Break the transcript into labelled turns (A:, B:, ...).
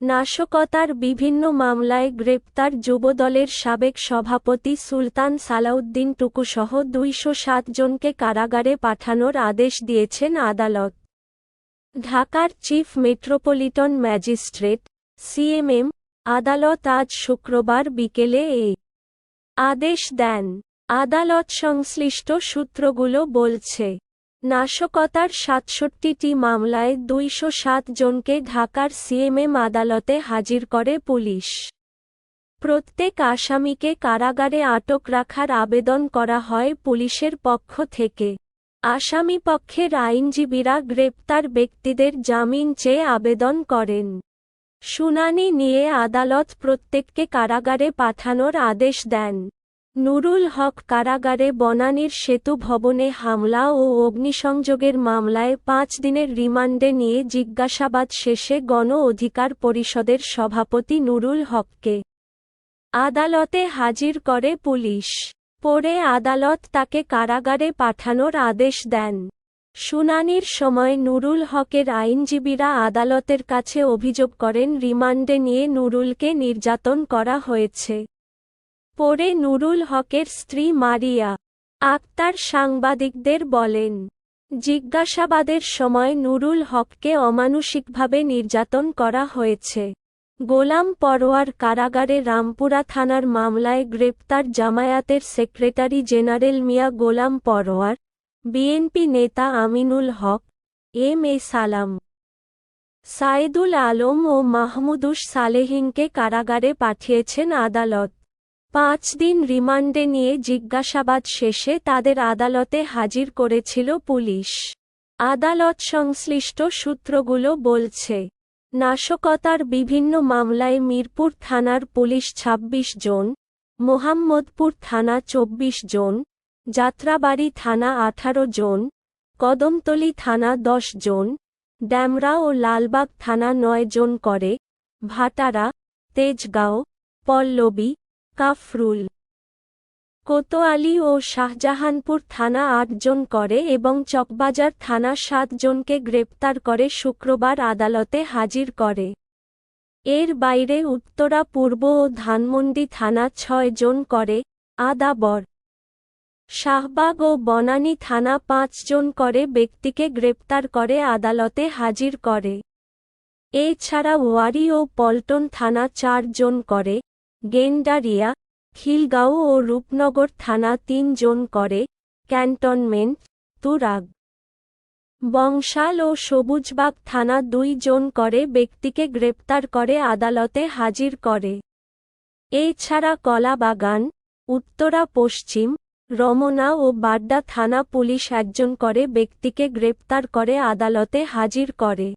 A: নাশকতার বিভিন্ন মামলায় গ্রেপ্তার যুবদলের সাবেক সভাপতি সুলতান সালাউদ্দিন টুকুসহ দুইশো সাত জনকে কারাগারে পাঠানোর আদেশ দিয়েছেন আদালত। ঢাকার চিফ মেট্রোপলিটন ম্যাজিস্ট্রেট, সিএমএম, আদালত আজ শুক্রবার বিকেলে এ আদেশ দেন। আদালত সংশ্লিষ্ট সূত্রগুলো বলছে নাশকতার সাতষট্টিটি মামলায় দুইশো সাত জনকে ঢাকার সিএমএম আদালতে হাজির করে পুলিশ। প্রত্যেক আসামিকে কারাগারে আটক রাখার আবেদন করা হয় পুলিশের পক্ষ থেকে। আসামিপক্ষের আইনজীবীরা গ্রেপ্তার ব্যক্তিদের জামিন চেয়ে আবেদন করেন। শুনানি নিয়ে আদালত প্রত্যেককে কারাগারে পাঠানোর আদেশ দেন। নুরুল হক কারাগারে বনানীর সেতু ভবনে হামলা ও অগ্নিসংযোগের মামলায় পাঁচ দিনের রিমান্ডে নিয়ে জিজ্ঞাসাবাদ শেষে গণ অধিকার পরিষদের সভাপতি নুরুল হককে আদালতে হাজির করে পুলিশ। পরে আদালত তাকে কারাগারে পাঠানোর আদেশ দেন। শুনানির সময় নুরুল হকের আইনজীবীরা আদালতের কাছে অভিযোগ করেন, রিমান্ডে নিয়ে নুরুলকে নির্যাতন করা হয়েছে। পরে নুরুল হকের স্ত্রী মারিয়া আক্তার সাংবাদিকদের বলেন, জিজ্ঞাসাবাদের সময় নুরুল হককে অমানুষিকভাবে নির্যাতন করা হয়েছে। গোলাম পরোয়ার কারাগারে রামপুরা থানার মামলায় গ্রেপ্তার জামায়াতের secretary general Mia Golam Parwar, BNP নেতা আমিনুল হক, এম এ সালাম, সাইদুল আলম ও মাহমুদুস সালেহিনকে কারাগারে পাঠিয়েছেন আদালত। পাঁচ দিন রিমান্ডে নিয়ে জিজ্ঞাসাবাদ শেষে তাদের আদালতে হাজির করেছিল পুলিশ। আদালত সংশ্লিষ্ট সূত্রগুলো বলছে, নাশকতার বিভিন্ন মামলায় মিরপুর থানার পুলিশ ২৬ জন, মোহাম্মদপুর থানা ২৪ জন, যাত্রাবাড়ি থানা আঠারো জন, কদমতলী থানা দশ জন, ড্যামরা ও লালবাগ থানা নয় জন করে, ভাটারা, তেজগাঁও, পল্লবী কাফরুল। কোতোয়ালি ও শাহজাহানপুর থানা আটজন করে এবং চকবাজার থানা সাতজনকে গ্রেপ্তার করে শুক্রবার আদালতে হাজির করে। এর বাইরে উত্তরা পূর্ব ও ধানমন্ডি থানা ছয় জন করে, আদাবর। শাহবাগ ও বনানী থানা পাঁচজন করে ব্যক্তিকে গ্রেপ্তার করে আদালতে হাজির করে। এছাড়া ওয়ারি ও পল্টন থানা চারজন করে গেন্ডারিয়া, খিলগাঁও ও রূপনগর থানা তিন তিনজন করে, ক্যান্টনমেন্ট, তুরাগ। বংশাল ও সবুজবাগ থানা দুই জন করে ব্যক্তিকে গ্রেপ্তার করে আদালতে হাজির করে। এছাড়া কলাবাগান, উত্তরা পশ্চিম, রমনা ও বাড্ডা থানা পুলিশ একজন করে ব্যক্তিকে গ্রেপ্তার করে আদালতে হাজির করে।